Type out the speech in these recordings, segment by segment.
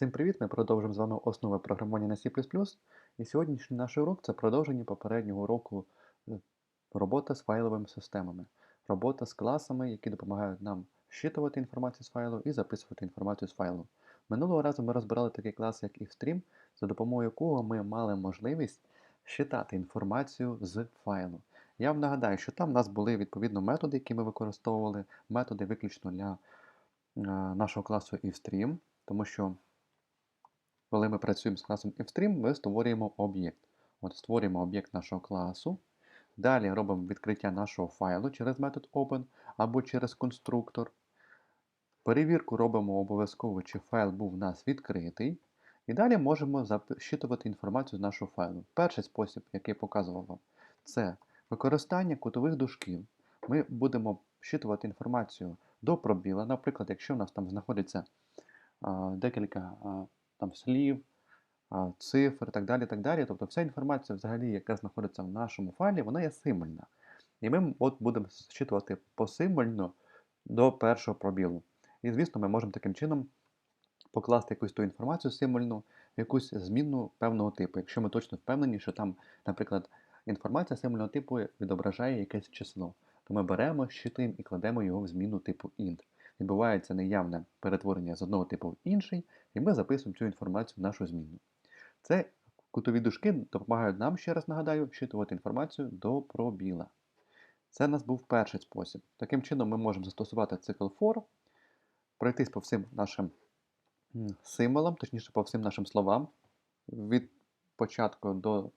Всім привіт! Ми продовжуємо з вами основи програмування на C++. І сьогоднішній наш урок це продовження попереднього уроку е, робота з файловими системами. Робота з класами, які допомагають нам щитувати інформацію з файлу і записувати інформацію з файлу. Минулого разу ми розбирали такий клас, як ifstream, за допомогою якого ми мали можливість щитати інформацію з файлу. Я вам нагадаю, що там в нас були відповідно методи, які ми використовували, методи виключно для е, нашого класу ifstream, тому що коли ми працюємо з класом ifstream, ми створюємо об'єкт. От Створюємо об'єкт нашого класу. Далі робимо відкриття нашого файлу через метод open або через конструктор. Перевірку робимо обов'язково, чи файл був у нас відкритий. І далі можемо защитувати інформацію з нашого файлу. Перший спосіб, який показував вам, це використання кутових дужків. Ми будемо щитувати інформацію до пробіла. Наприклад, якщо в нас там знаходиться а, декілька а, там, слів, цифр так далі. так далі. Тобто вся інформація, взагалі, яка знаходиться в нашому файлі, вона є символьна. І ми от будемо зчитувати посимвольно до першого пробілу. І, звісно, ми можемо таким чином покласти якусь ту інформацію символьну якусь змінну певного типу, якщо ми точно впевнені, що там, наприклад, інформація символьного типу відображає якесь число. То ми беремо, щитуємо і кладемо його в зміну типу int. Відбувається неявне перетворення з одного типу в інший, і ми записуємо цю інформацію в нашу зміну. Це кутові дужки допомагають нам, ще раз нагадаю, щитувати інформацію до пробіла. Це у нас був перший спосіб. Таким чином, ми можемо застосувати цикл for, пройтись по всім нашим символам, точніше по всім нашим словам, від початку до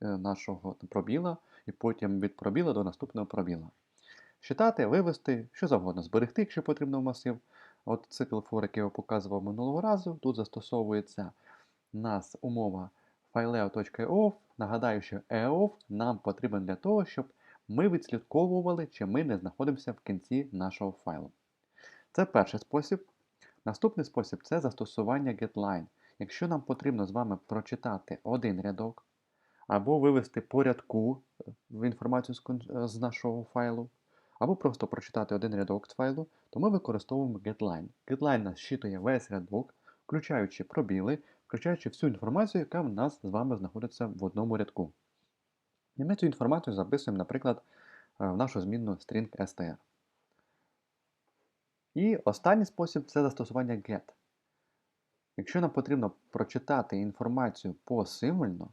е, нашого пробіла, і потім від пробіла до наступного пробіла. Считати, вивести, що завгодно, зберегти, якщо потрібно в масив. От цикл for, який я показував минулого разу, тут застосовується у нас умова fileo.eof. Нагадаю, що eof нам потрібен для того, щоб ми відслідковували, чи ми не знаходимося в кінці нашого файлу. Це перший спосіб. Наступний спосіб це застосування getLine. Якщо нам потрібно з вами прочитати один рядок, або вивести по рядку е, інформацію з нашого файлу, або просто прочитати один рядок з файлу, то ми використовуємо getLine. GetLine нас щитує весь рядок, включаючи пробіли, включаючи всю інформацію, яка в нас з вами знаходиться в одному рядку. І ми цю інформацію записуємо, наприклад, е, в нашу змінну string str. І останній спосіб це застосування get. Якщо нам потрібно прочитати інформацію посимвольно,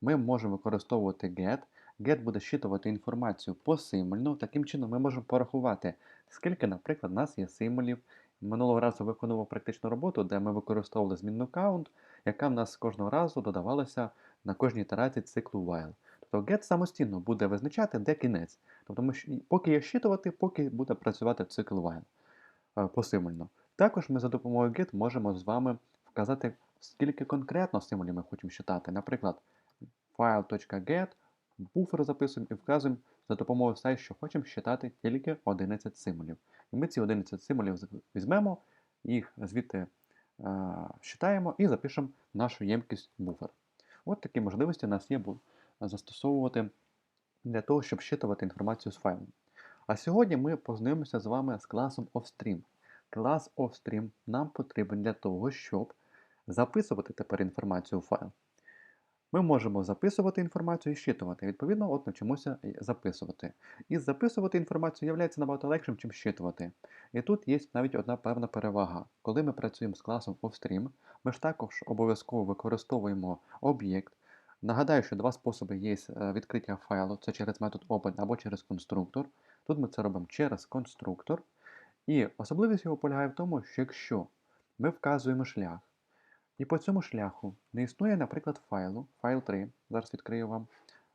ми можемо використовувати get. Get буде щитувати інформацію посимвольно. Таким чином ми можемо порахувати, скільки, наприклад, у нас є символів. Минулого разу виконував практичну роботу, де ми використовували змінну count, яка в нас кожного разу додавалася на кожній ітерації циклу while. Тобто get самостійно буде визначати, де кінець. Тобто, поки є щитувати, поки буде працювати цикл while е, посимвольно. Також ми за допомогою get можемо з вами вказати, скільки конкретно символів ми хочемо щитати. Наприклад, file.get буфер записуємо і вказуємо за допомогою сайт, що хочемо считати тільки 11 символів. І ми ці 11 символів візьмемо, їх звідти е, считаємо і запишемо нашу ємкість буфер. От такі можливості у нас є застосовувати для того, щоб щитувати інформацію з файлом. А сьогодні ми познайомимося з вами з класом offstream. Клас offstream нам потрібен для того, щоб записувати тепер інформацію у файл. Ми можемо записувати інформацію і щитувати. Відповідно, от навчимося записувати. І записувати інформацію є набагато легшим, ніж щитувати. І тут є навіть одна певна перевага. Коли ми працюємо з класом offstream, ми ж також обов'язково використовуємо об'єкт. Нагадаю, що два способи є е, відкриття файлу це через метод open або через конструктор. Тут ми це робимо через конструктор. І особливість його полягає в тому, що якщо ми вказуємо шлях, і по цьому шляху не існує, наприклад, файлу, файл 3. Зараз відкрию вам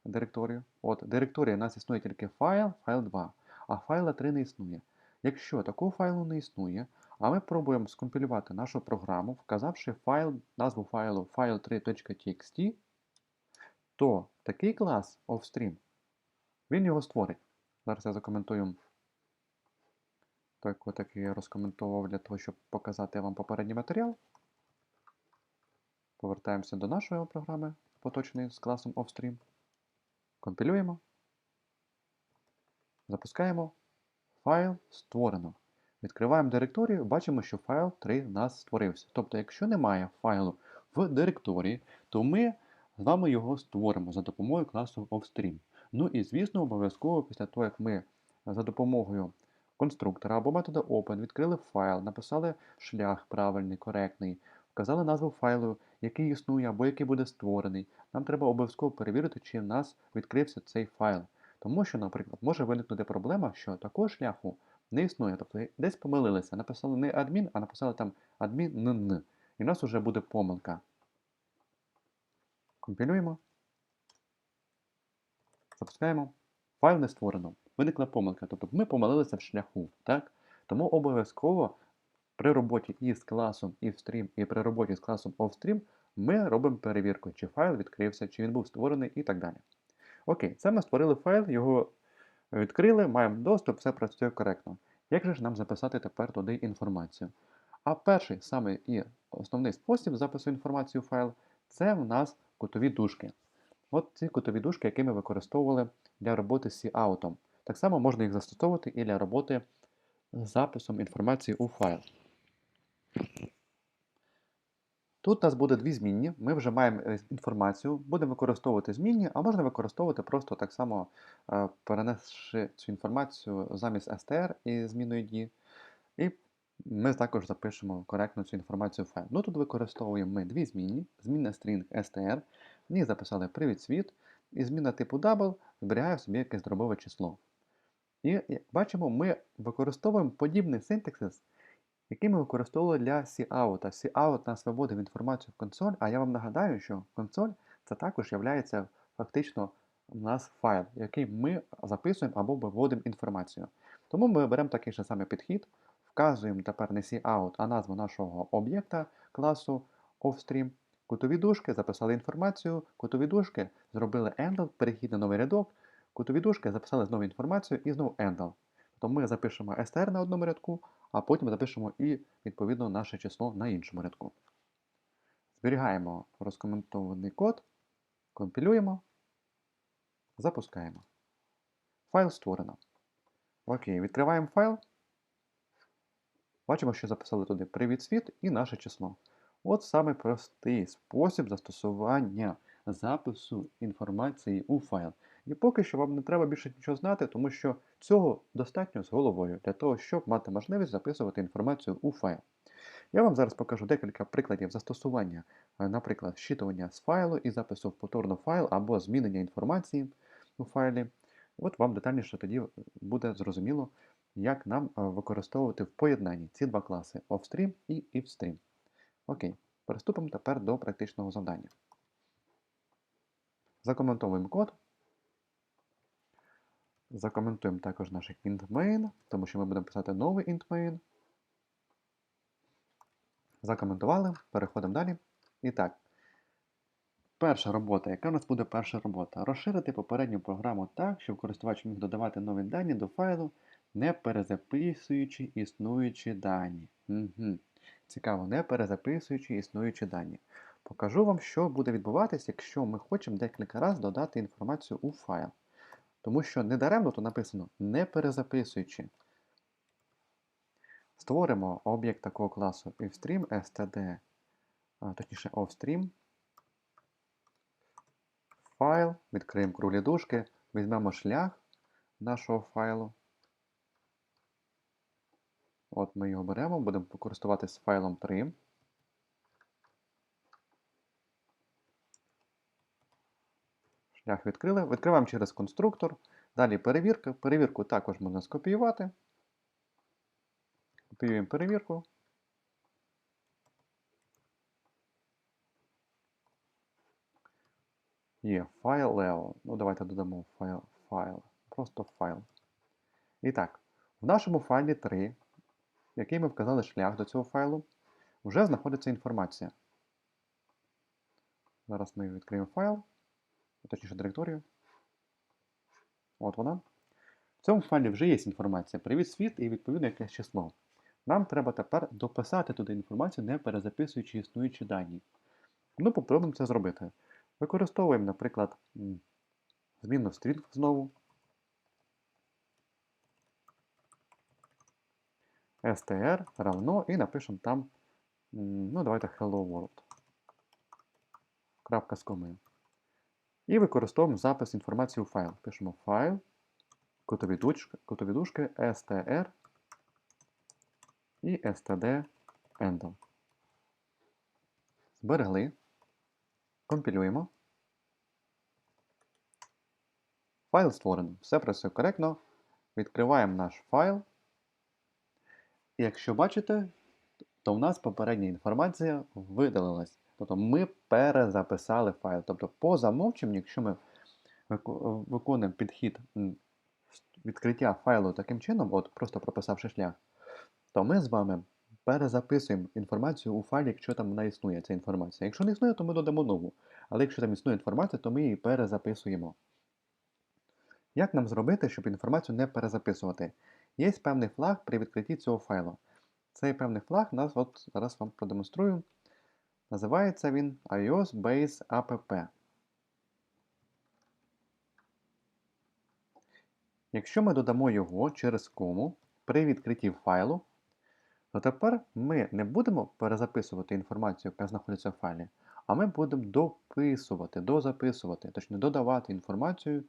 директорію. От, директорія у нас існує тільки файл, файл 2, а файла 3 не існує. Якщо такого файлу не існує, а ми пробуємо скомпілювати нашу програму, вказавши файл, назву файлу file3.txt, то такий клас offstream, він його створить. Зараз я закоментую код, який я розкоментував для того, щоб показати вам попередній матеріал. Повертаємося до нашої програми, поточної з класом offstream. Компілюємо. Запускаємо. Файл створено. Відкриваємо директорію, бачимо, що файл 3 у нас створився. Тобто, якщо немає файлу в директорії, то ми з вами його створимо за допомогою класу offstream. Ну і звісно, обов'язково після того, як ми за допомогою конструктора або методу open відкрили файл, написали шлях правильний, коректний, вказали назву файлу, який існує або який буде створений, нам треба обов'язково перевірити, чи в нас відкрився цей файл. Тому що, наприклад, може виникнути проблема, що такого шляху не існує. Тобто десь помилилися, написали не адмін, а написали там адмін І в нас вже буде помилка. Компілюємо. Запускаємо. Файл не створено. Виникла помилка. Тобто ми помилилися в шляху. так? Тому обов'язково при роботі із класом ifstream і при роботі з класом offstream ми робимо перевірку, чи файл відкрився, чи він був створений і так далі. Окей, це ми створили файл, його відкрили, маємо доступ, все працює коректно. Як же ж нам записати тепер туди інформацію? А перший саме і основний спосіб запису інформації у файл це в нас кутові дужки. От ці кутові дужки, які ми використовували для роботи з C-Out. Так само можна їх застосовувати і для роботи з записом інформації у файл. Тут у нас буде дві змінні. Ми вже маємо е, інформацію, будемо використовувати змінні, а можна використовувати просто так само, е, перенесши цю інформацію замість str і зміною D. І ми також запишемо коректно цю інформацію в файл. Ну тут використовуємо ми дві змінні. Змінна string str, в ній записали привіт світ, і зміна типу double зберігає в собі якесь дробове число. І бачимо, ми використовуємо подібний синтаксис який ми використовували для cout. Cout нас виводив інформацію в консоль, а я вам нагадаю, що консоль це також є фактично у нас файл, який ми записуємо або виводимо інформацію. Тому ми беремо такий же самий підхід, вказуємо тепер не cout, а назву нашого об'єкта класу offstream. Кутові дужки, записали інформацію, кутові дужки зробили endl, перехід на новий рядок, кутові дужки записали знову інформацію і знову endl. Тобто ми запишемо str на одному рядку, а потім запишемо і, відповідно, наше число на іншому рядку. Зберігаємо розкоментований код, компілюємо, запускаємо. Файл створено. Окей, відкриваємо файл. Бачимо, що записали туди привіт світ і наше число. От саме простий спосіб застосування запису інформації у файл. І поки що вам не треба більше нічого знати, тому що цього достатньо з головою для того, щоб мати можливість записувати інформацію у файл. Я вам зараз покажу декілька прикладів застосування, е, наприклад, щитування з файлу і запису в повторно файл або змінення інформації у файлі. От вам детальніше тоді буде зрозуміло, як нам е, використовувати в поєднанні ці два класи offstream і ifstream. Окей, переступимо тепер до практичного завдання. Закоментовуємо код. Закоментуємо також наш int main, тому що ми будемо писати новий int main. Закоментували, переходимо далі. І так, перша робота. Яка у нас буде перша робота? Розширити попередню програму так, щоб користувач міг додавати нові дані до файлу, не перезаписуючи існуючі дані. Угу. Цікаво, не перезаписуючи існуючі дані. Покажу вам, що буде відбуватися, якщо ми хочемо декілька разів додати інформацію у файл. Тому що недаремно тут написано не перезаписуючи. Створимо об'єкт такого класу ifstream std, точніше offstream. Файл, відкриємо круглі дужки, візьмемо шлях нашого файлу. От ми його беремо, будемо користуватися файлом 3. Шлях відкрили. Відкриваємо через конструктор. Далі перевірка. Перевірку також можна скопіювати. Копіюємо перевірку. Є файл Leo. Ну, давайте додамо файл. файл. Просто файл. І так, в нашому файлі 3, який ми вказали шлях до цього файлу, вже знаходиться інформація. Зараз ми відкриємо файл точніше директорію. От вона. В цьому файлі вже є інформація. Привіт світ і відповідно якесь число. Нам треба тепер дописати туди інформацію, не перезаписуючи існуючі дані. Ну, попробуємо це зробити. Використовуємо, наприклад, змінну стрінг знову. str равно і напишемо там, ну, давайте hello world. Крапка з комою. І використовуємо запис інформації у файл. Пишемо файл, кутові дужки, кутові дужки str і std endl. Зберегли. Компілюємо. Файл створено. Все працює коректно. Відкриваємо наш файл. І якщо бачите, то в нас попередня інформація видалилась. Тобто ми перезаписали файл. Тобто, по замовченню, якщо ми виконуємо підхід відкриття файлу таким чином, от просто прописавши шлях, то ми з вами перезаписуємо інформацію у файлі, якщо там вона існує, ця інформація. Якщо не існує, то ми додамо нову. Але якщо там існує інформація, то ми її перезаписуємо. Як нам зробити, щоб інформацію не перезаписувати? Є певний флаг при відкритті цього файлу. Цей певний флаг нас от зараз вам продемонструю. Називається він iOS Base App. Якщо ми додамо його через кому при відкритті файлу, то тепер ми не будемо перезаписувати інформацію, яка знаходиться в файлі, а ми будемо дописувати, дозаписувати, точніше додавати інформацію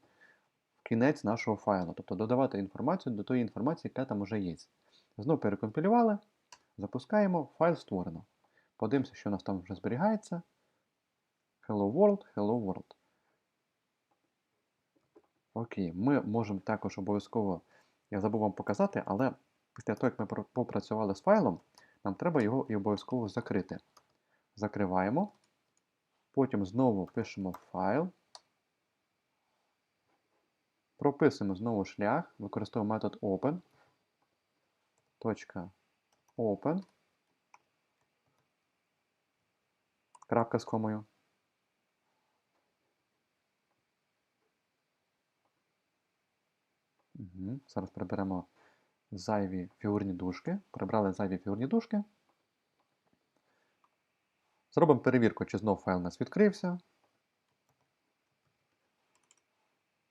в кінець нашого файлу, тобто додавати інформацію до тої інформації, яка там вже є. Знову перекомпілювали, запускаємо, файл створено. Подивимося, що у нас там вже зберігається. Hello World, Hello World. Окей, ми можемо також обов'язково, я забув вам показати, але після того, як ми попрацювали з файлом, нам треба його і обов'язково закрити. Закриваємо. Потім знову пишемо файл. Прописуємо знову шлях, використовуємо метод open. Open. Крапка з комою. Угу. Зараз приберемо зайві фігурні дужки. Прибрали зайві фігурні дужки. Зробимо перевірку, чи знов файл у нас відкрився.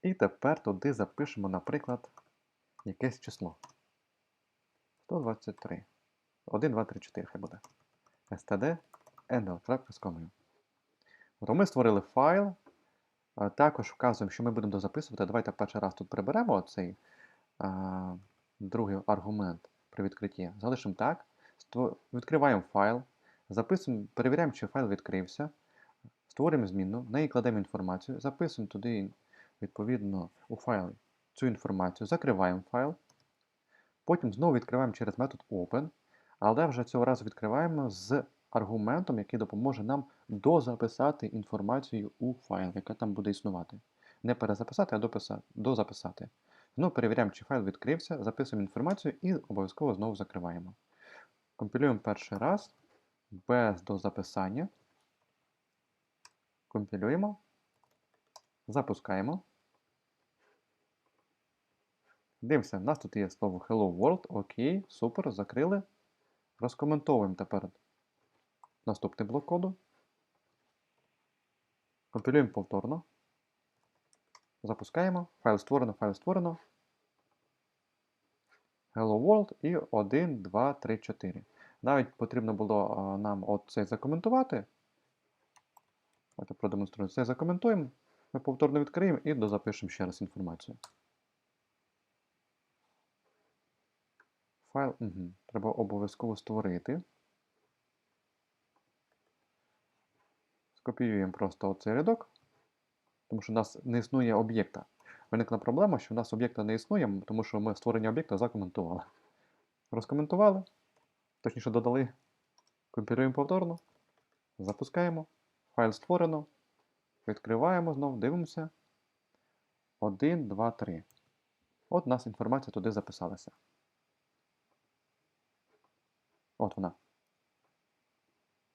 І тепер туди запишемо, наприклад, якесь число. 123. 1, 2, 3, 4 хай буде. std endl. крапка з комою. Тобто ми створили файл. Також вказуємо, що ми будемо дозаписувати. Давайте перший раз тут приберемо цей другий аргумент при відкритті. Залишимо так. Відкриваємо файл, записуємо, перевіряємо, чи файл відкрився. Створюємо змінну, в неї кладемо інформацію, записуємо туди відповідно у файл цю інформацію, закриваємо файл. Потім знову відкриваємо через метод open, але вже цього разу відкриваємо з аргументом, який допоможе нам дозаписати інформацію у файл, яка там буде існувати. Не перезаписати, а дописати, дозаписати. Знову перевіряємо, чи файл відкрився, записуємо інформацію і обов'язково знову закриваємо. Компілюємо перший раз без дозаписання. Компілюємо. Запускаємо. Дивимося, в нас тут є слово Hello World. Окей, супер, закрили. Розкоментовуємо тепер наступний блок коду. Компілюємо повторно. Запускаємо. Файл створено, файл створено. Hello World і 1, 2, 3, 4. Навіть потрібно було нам от закоментувати. Давайте продемонструю. Це закоментуємо. Ми повторно відкриємо і дозапишемо ще раз інформацію. Файл угу. треба обов'язково створити. Скопіюємо просто оцей рядок, тому що у нас не існує об'єкта. Виникла проблема, що у нас об'єкта не існує, тому що ми створення об'єкта закоментували. Розкоментували, точніше додали, компілюємо повторно, запускаємо, файл створено, відкриваємо знову, дивимося. 1, 2, 3. От у нас інформація туди записалася. От вона.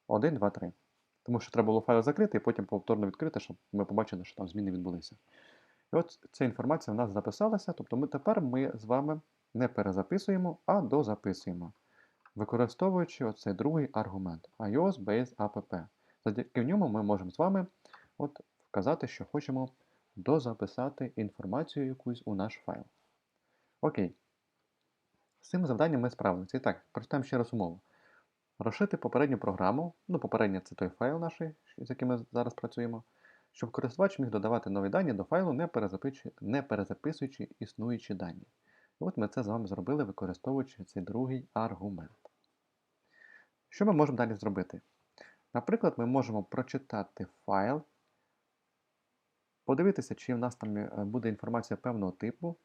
1, 2, 3. Тому що треба було файл закрити і потім повторно відкрити, щоб ми побачили, що там зміни відбулися. І от ця інформація в нас записалася, тобто ми тепер ми з вами не перезаписуємо, а дозаписуємо, використовуючи оцей другий аргумент iOS Base App. Завдяки ньому ми можемо з вами от вказати, що хочемо дозаписати інформацію якусь у наш файл. Окей. З цим завданням ми справилися. І так, прочитаємо ще раз умову. Розшити попередню програму, ну, попередня це той файл наш, з яким ми зараз працюємо, щоб користувач міг додавати нові дані до файлу, не перезаписуючи, не перезаписуючи існуючі дані. От ми це з вами зробили, використовуючи цей другий аргумент. Що ми можемо далі зробити? Наприклад, ми можемо прочитати файл, подивитися, чи в нас там е, буде інформація певного типу,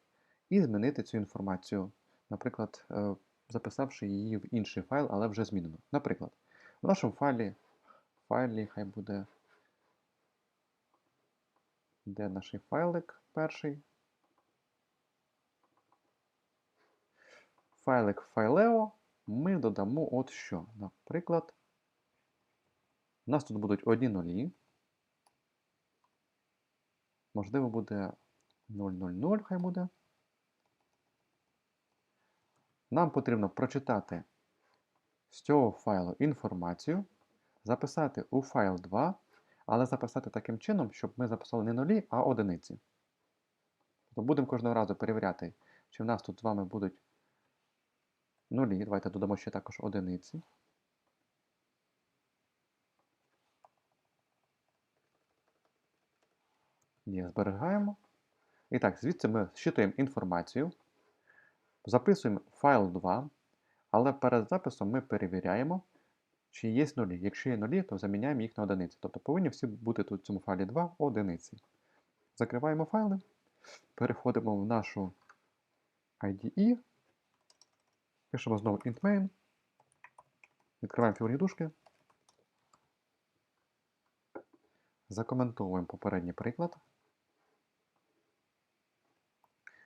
і змінити цю інформацію, наприклад, е, записавши її в інший файл, але вже змінено. Наприклад, в нашому файлі, файлі хай буде. Де наш файлик перший? Файлик Fileo ми додамо от що. Наприклад, у нас тут будуть одні нулі. Можливо, буде 000, хай буде. Нам потрібно прочитати з цього файлу інформацію, записати у файл 2, але записати таким чином, щоб ми записали не нулі, а одиниці. Тобто будемо кожного разу перевіряти, чи в нас тут з вами будуть нулі. Давайте додамо ще також одиниці. Є, зберігаємо. І так, звідси ми щитуємо інформацію, записуємо файл 2, але перед записом ми перевіряємо, чи є нулі. Якщо є нулі, то заміняємо їх на одиниці. Тобто повинні всі бути тут в цьому файлі 2 одиниці. Закриваємо файли, переходимо в нашу IDE, пишемо знову int main, відкриваємо фігурні дужки, закоментовуємо попередній приклад.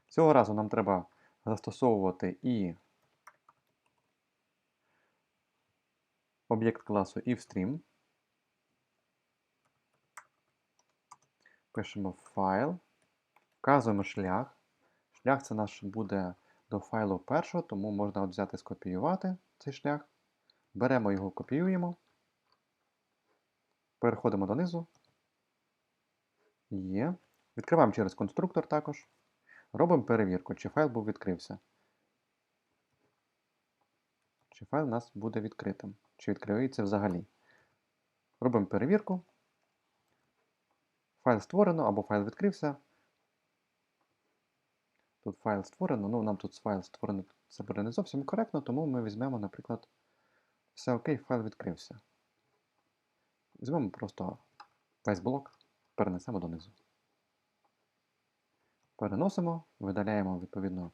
Цього разу нам треба застосовувати і об'єкт класу IfStream. Пишемо файл, вказуємо шлях. Шлях це наш буде до файлу першого, тому можна от взяти скопіювати цей шлях. Беремо його, копіюємо. Переходимо донизу. Є. Відкриваємо через конструктор також. Робимо перевірку, чи файл був відкрився. Чи файл у нас буде відкритим, чи відкриється взагалі. Робимо перевірку. Файл створено або файл відкрився. Тут файл створено, ну нам тут файл створений це буде не зовсім коректно, тому ми візьмемо, наприклад, все окей, файл відкрився. Візьмемо просто весь блок, перенесемо донизу. Переносимо, видаляємо відповідно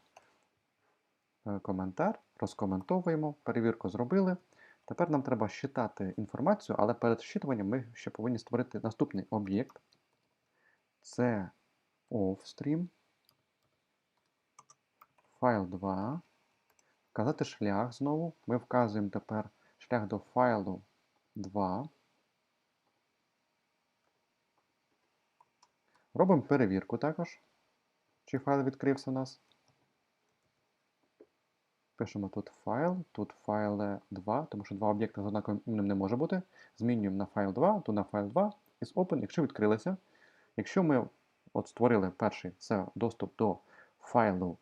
е, коментар, розкоментовуємо, перевірку зробили. Тепер нам треба щитати інформацію, але перед щитуванням ми ще повинні створити наступний об'єкт. Це offstream, файл 2. Вказати шлях знову. Ми вказуємо тепер шлях до файлу 2. Робимо перевірку також. Чи файл відкрився у нас? Пишемо тут файл, тут файл 2, тому що два об'єкти з однаковим іменем не може бути. Змінюємо на файл 2, то на файл 2 із open, якщо відкрилися. Якщо ми от створили перший це доступ до файлу,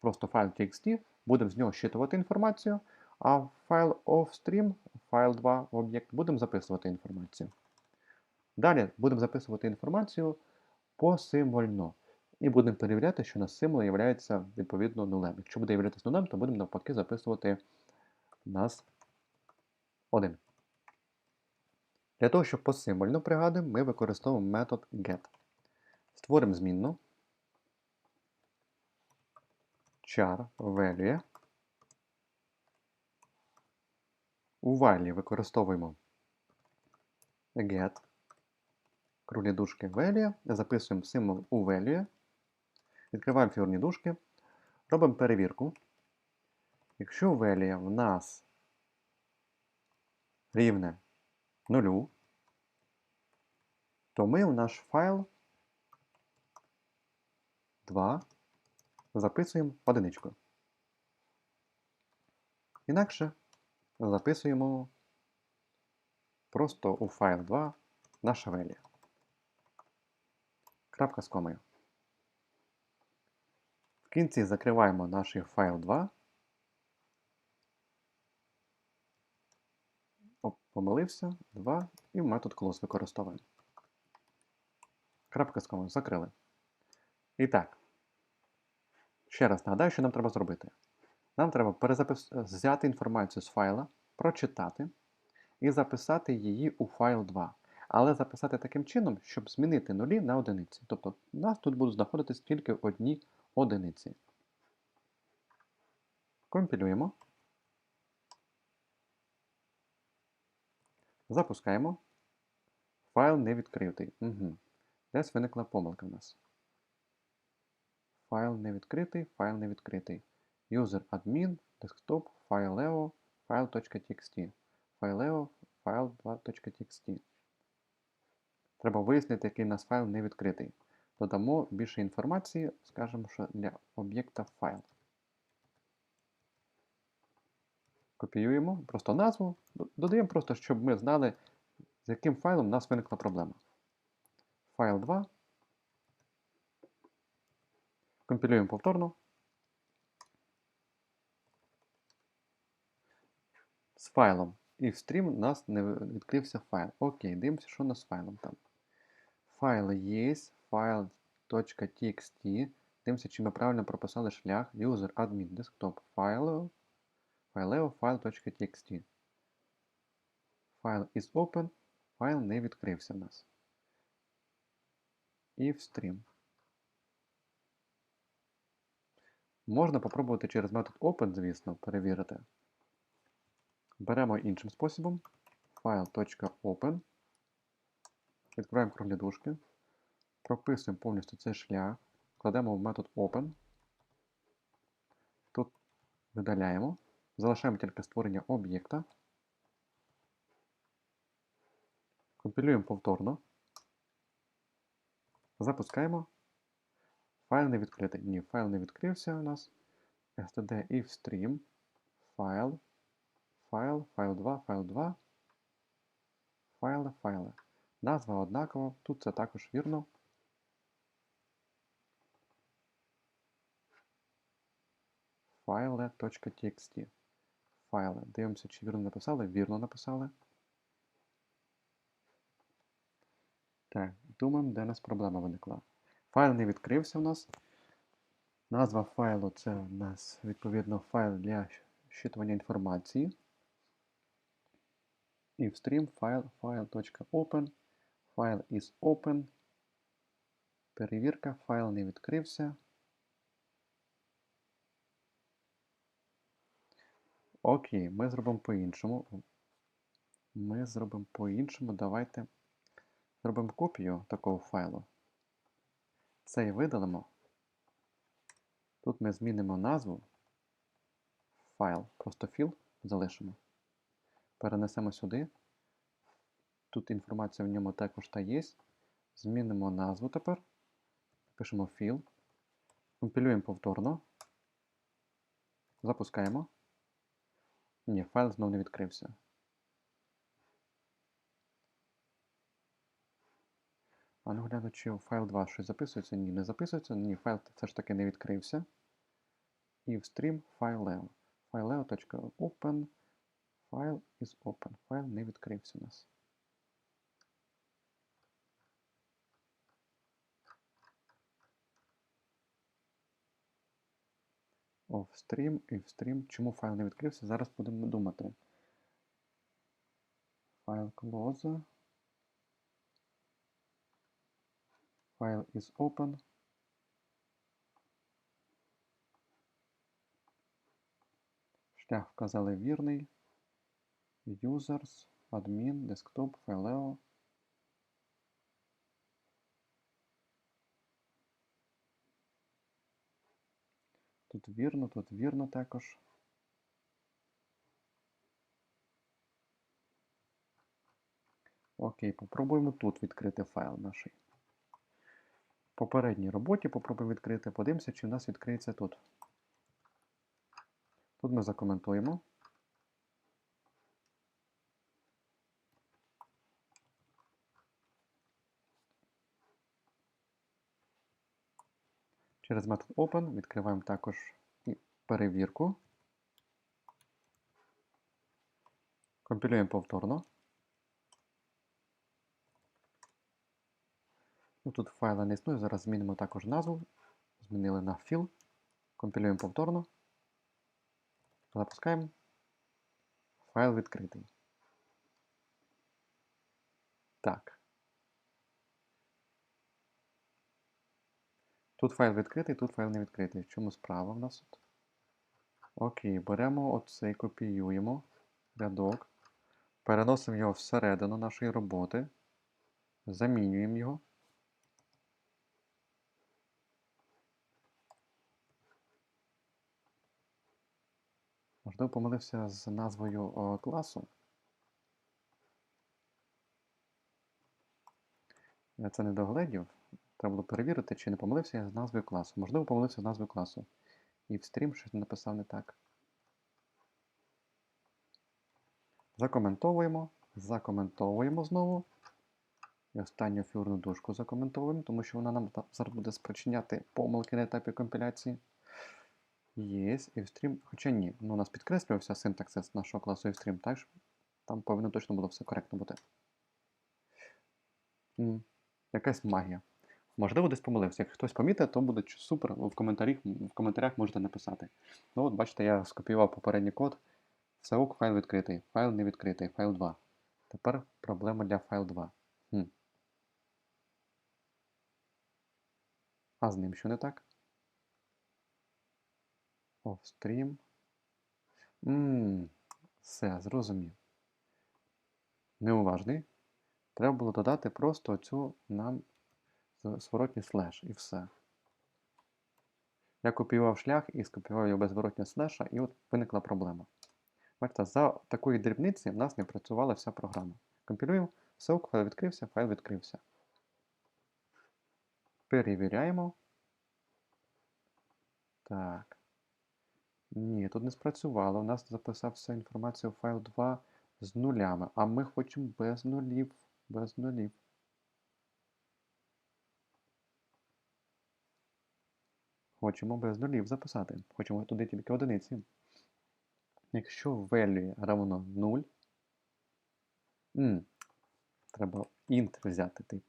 просто файл TXT, будемо з нього щитувати інформацію, а файл offstream, файл 2 об'єкт, будемо записувати інформацію. Далі будемо записувати інформацію посимвольно. І будемо перевіряти, що на символ є відповідно нулем. Якщо буде являтися нулем, то будемо навпаки записувати нас 1. Для того, щоб посимвольно пригадуємо, ми використовуємо метод get. Створимо змінну char value. У вайлі використовуємо get круглі дужки value, записуємо символ у value, відкриваємо фігурні дужки, робимо перевірку. Якщо value в нас рівне 0, то ми в наш файл 2 записуємо одиничкою. Інакше записуємо просто у файл 2 наша value. Крапка з комою. В кінці закриваємо наш файл 2. Оп, помилився, 2, і метод close використовуємо. Крапка з комою закрили. І так. Ще раз нагадаю, що нам треба зробити. Нам треба перезапис... взяти інформацію з файла, прочитати і записати її у файл 2. Але записати таким чином, щоб змінити нулі на одиниці. Тобто у нас тут будуть знаходитись тільки одні одиниці. Компілюємо. Запускаємо. Файл не відкритий. Угу. Десь виникла помилка в нас. Файл не відкритий, файл не відкритий. User admin, desktop, fileo, file.txt. Fileo, file2.txt. Треба вияснити, який у нас файл не відкритий. Додамо більше інформації, скажемо, що для об'єкта файл. Копіюємо просто назву, додаємо просто, щоб ми знали, з яким файлом у нас виникла проблема. Файл 2. Компілюємо повторно. З файлом ifstream у нас не відкрився файл. Окей, дивимося, що у нас з файлом там. Файл є, файл.txt. Дивимося, чи ми правильно прописали шлях user admin desktop файлу. Файлео file.txt. Файл is open. Файл не відкрився в нас. І в стрім. Можна попробувати через метод open, звісно, перевірити. Беремо іншим способом. File.open. Відкриваємо круглядушки. Прописуємо повністю цей шлях. Кладемо в метод open. Тут видаляємо. Залишаємо тільки створення об'єкта. Компілюємо повторно. Запускаємо. Файл не відкритий. Ні, файл не відкрився у нас. std ifstream. Файл. Файл, файл 2, файл 2. Файли, файли. Назва однакова. Тут це також вірно. Файли.txt. Файли. Дивимося, чи вірно написали. Вірно написали. Так, думаємо, де у нас проблема виникла. Файл не відкрився у нас. Назва файлу це у нас, відповідно, файл для щитування інформації. Стрім файл file.open. Файл is open. Перевірка, файл не відкрився. Окей, ми зробимо по-іншому. Ми зробимо по-іншому. Давайте зробимо копію такого файлу. Цей видалимо. Тут ми змінимо назву. Файл, просто філ залишимо. Перенесемо сюди. Тут інформація в ньому також та є. Змінимо назву тепер. Пишемо філ. Компілюємо повторно. Запускаємо. Ні, файл знову не відкрився. А ну гляну, чи файл 2 щось записується? Ні, не записується. Ні, файл все ж таки не відкрився. І в стрім файлeo. Fileo.open. Файл is open. Файл не відкрився у нас. Offstream і встрім. Чому файл не відкрився? Зараз будемо думати. Файл close. Файл is open. Шлях вказали вірний. Users, admin, desktop, Fileo. Тут вірно, тут вірно також. Окей, попробуємо тут відкрити файл наш. Попередній роботі попробуємо відкрити, подивимося, чи в нас відкриється тут. Тут ми закоментуємо. Через метод Open відкриваємо також перевірку. Компілюємо повторно. Ну, тут файла не існує, зараз змінимо також назву. Змінили на філ. Компілюємо повторно. Запускаємо. Файл відкритий. Так. Тут файл відкритий, тут файл не відкритий. В чому справа в нас тут? Окей, беремо оцей, копіюємо рядок, переносимо його всередину нашої роботи, замінюємо його. Можливо, помилився з назвою о, класу. Я це не догледів. Треба було перевірити, чи не помилився я з назвою класу. Можливо, помилився з назвою класу. І в стрім щось написав не так. Закоментовуємо. Закоментовуємо знову. І останню фігурну дужку закоментовуємо, тому що вона нам зараз буде спричиняти помилки на етапі компіляції. Є, і в стрім, хоча ні, ну, у нас підкреслювався синтаксис нашого класу і в стрім, так що там повинно точно було все коректно бути. М, Якась магія. Можливо, десь помилився. Як хтось помітить, то буде супер. В коментарях, в коментарях можете написати. Ну от бачите, я скопіював попередній код. Ок, файл відкритий, файл не відкритий, файл 2. Тепер проблема для файл 2. Хм. А з ним що не так? Offstream. Ммм, все, зрозумів. Неуважний. Треба було додати просто цю нам зворотній слеш і все. Я копіював шлях і скопіював його без зворотнього слеша, і от виникла проблема. Бачите, за такої дрібниці в нас не працювала вся програма. Компілюємо, все, файл відкрився, файл відкрився. Перевіряємо. Так. Ні, тут не спрацювало. У нас записався інформація в файл 2 з нулями, а ми хочемо без нулів. Без нулів. Хочемо без нулів записати. Хочемо туди тільки одиниці. Якщо value равно 0, м, треба int взяти тип.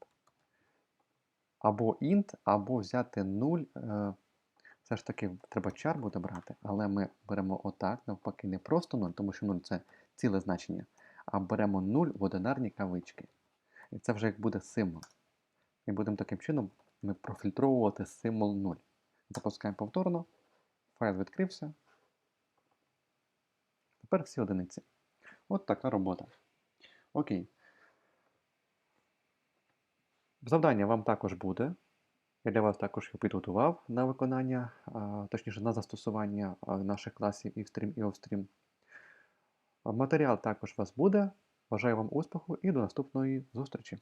Або int, або взяти 0. Е, все ж таки треба char буде брати, але ми беремо отак, навпаки, не просто 0, тому що 0 це ціле значення, а беремо 0 в одинарні кавички. І це вже як буде символ. І будемо таким чином ми профільтровувати символ 0. Запускаємо повторно. Файл відкрився. Тепер всі одиниці. От така робота. Окей. Завдання вам також буде. Я для вас також його підготував на виконання, точніше на застосування наших класів і стрім, і офстрім. Матеріал також у вас буде. Бажаю вам успіху і до наступної зустрічі!